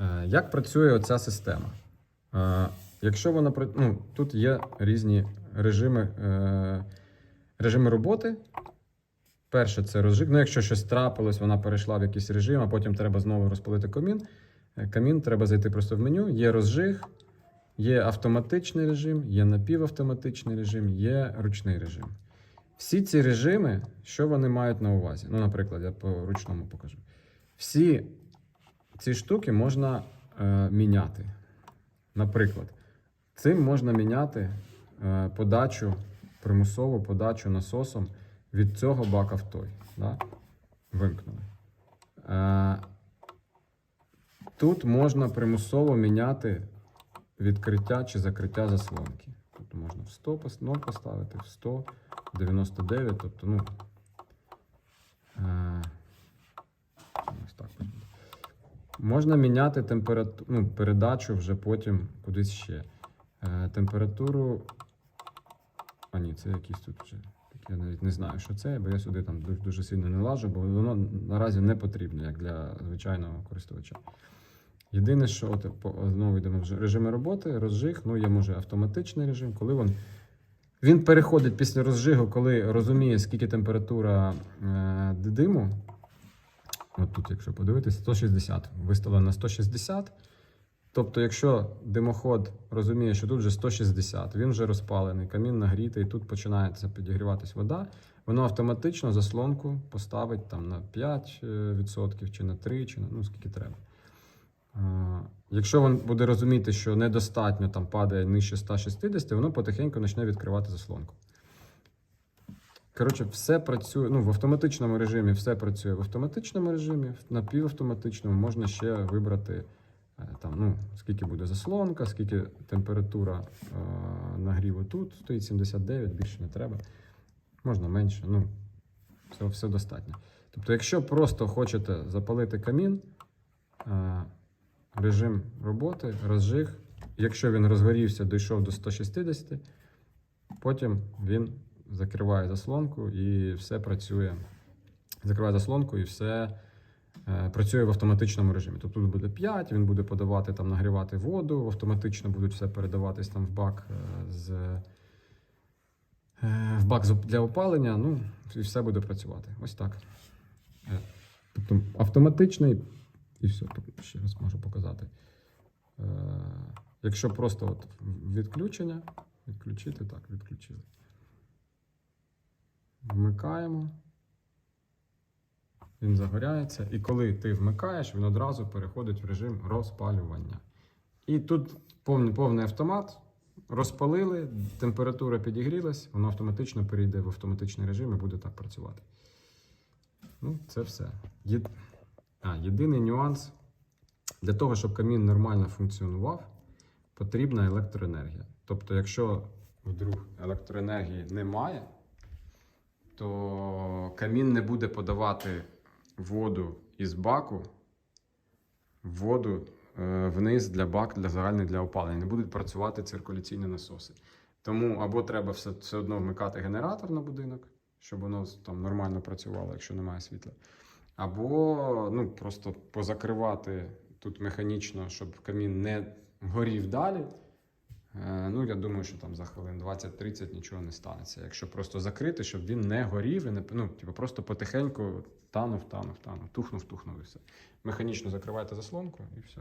Е, Як працює оця система? Е, Якщо вона ну, тут є різні режими, е, режими роботи. Перше це розжиг. Ну, якщо щось трапилось, вона перейшла в якийсь режим, а потім треба знову розпалити камін. Камін треба зайти просто в меню. Є розжиг, є автоматичний режим, є напівавтоматичний режим, є ручний режим. Всі ці режими, що вони мають на увазі? Ну, наприклад, я по ручному покажу. Всі ці штуки можна е, міняти. Наприклад, цим можна міняти е, подачу, примусову подачу насосом від цього бака в той. Да? Вимкнули. Е, тут можна примусово міняти відкриття чи закриття заслонки. Тобто можна в 100 0 поставити, в 100, 99, тобто, ну. Е, ось так. ось. Можна міняти температуру, ну, передачу вже потім кудись ще. Е, температуру. А ні, це якісь тут вже. Я навіть не знаю, що це, бо я сюди там дуже, дуже сильно не лажу, бо воно наразі не потрібно, як для звичайного користувача. Єдине, що от, знову йдемо в режими роботи, розжиг, ну є може автоматичний режим, коли він, він переходить після розжигу, коли розуміє, скільки температура е, диму. От тут, якщо подивитись, 160. Виставлено на 160. Тобто, якщо димоход розуміє, що тут вже 160, він вже розпалений, камін нагрітий, тут починається підігріватись вода, воно автоматично заслонку поставить там на 5% чи на 3%, чи на ну, скільки треба. Е, Якщо він буде розуміти, що недостатньо там падає нижче 160, воно потихеньку почне відкривати заслонку. Коротше, все працює. Ну, в автоматичному режимі все працює в автоматичному режимі, в напівавтоматичному можна ще вибрати е, там, ну, скільки буде заслонка, скільки температура е, нагріву тут стоїть 79, більше не треба. Можна менше, ну, все, все достатньо. Тобто, якщо просто хочете запалити камін, е, режим роботи, розжиг, якщо він розгорівся, дійшов до 160, потім він закриває заслонку і все працює. Закриває заслонку і все е, працює в автоматичному режимі. Тобто тут буде 5, він буде подавати там, нагрівати воду, автоматично будуть все передаватись там в бак е, з. е, В бак для опалення, ну, і все буде працювати. Ось так. Е, Тобто автоматичний, і все, ще раз можу показати. Е, Якщо просто от відключення, відключити, так, відключили. Вмикаємо. Він загоряється. І коли ти вмикаєш, він одразу переходить в режим розпалювання. І тут повний, повний автомат. Розпалили, температура підігрілась, воно автоматично перейде в автоматичний режим і буде так працювати. Ну, це все. Є... А, єдиний нюанс. Для того, щоб камін нормально функціонував, потрібна електроенергія. Тобто, якщо вдруг електроенергії немає, то камін не буде подавати воду із баку воду е, вниз для бак для загальних для опалення. Не будуть працювати циркуляційні насоси. Тому або треба все, все одно вмикати генератор на будинок, щоб воно там нормально працювало, якщо немає світла. Або ну, просто позакривати тут механічно, щоб камін не горів далі. Е, Ну, я думаю, що там за хвилин 20-30 нічого не станеться. Якщо просто закрити, щоб він не горів і не ну, типу, просто потихеньку танув, танув, танув, тухнув, тухнув і все. Механічно закривайте заслонку і все.